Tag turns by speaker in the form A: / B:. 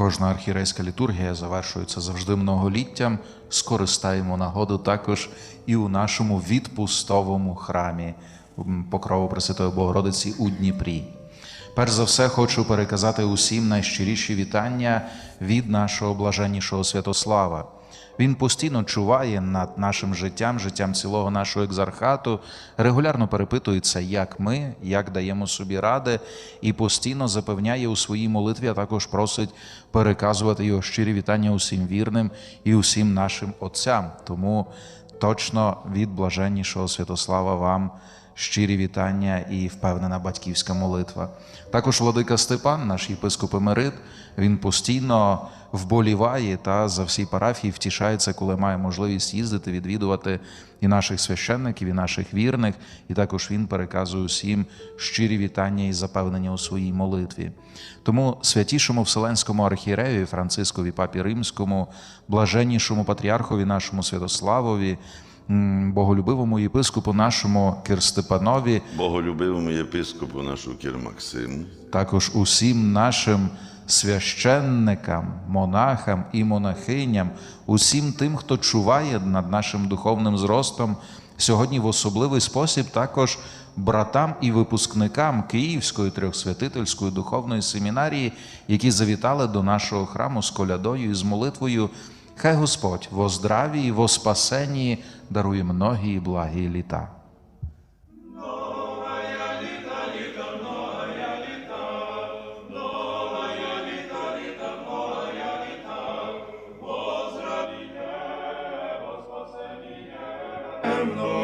A: Кожна архірейська літургія завершується завжди многоліттям. Скористаємо нагоду також і у нашому відпустовому храмі Покрову Пресвятої Богородиці у Дніпрі. Перш за все, хочу переказати усім найщиріші вітання від нашого блаженнішого Святослава. Він постійно чуває над нашим життям, життям цілого нашого екзархату, регулярно перепитується, як ми, як даємо собі ради, і постійно запевняє у своїй молитві, а також просить переказувати його щирі вітання усім вірним і усім нашим отцям. Тому точно від блаженнішого Святослава вам щирі вітання і впевнена батьківська молитва. Також владика Степан, наш єпископ Емерит, він постійно вболіває та за всі парафії втішається, коли має можливість їздити, відвідувати і наших священників, і наших вірних, і також він переказує усім щирі вітання і запевнення у своїй молитві. Тому святішому Вселенському архієрею Францискові Папі Римському, блаженнішому патріархові нашому Святославові, боголюбивому єпископу нашому Кирстепанові,
B: Боголюбивому єпископу нашу Кір Максиму,
A: також усім нашим священникам, монахам і монахиням, усім тим, хто чуває над нашим духовним зростом, сьогодні в особливий спосіб також братам і випускникам Київської трьохсвятительської духовної семінарії, які завітали до нашого храму з колядою і з молитвою. Хай Господь во здраві і во спасенні дарує многі благі літа.
C: Темно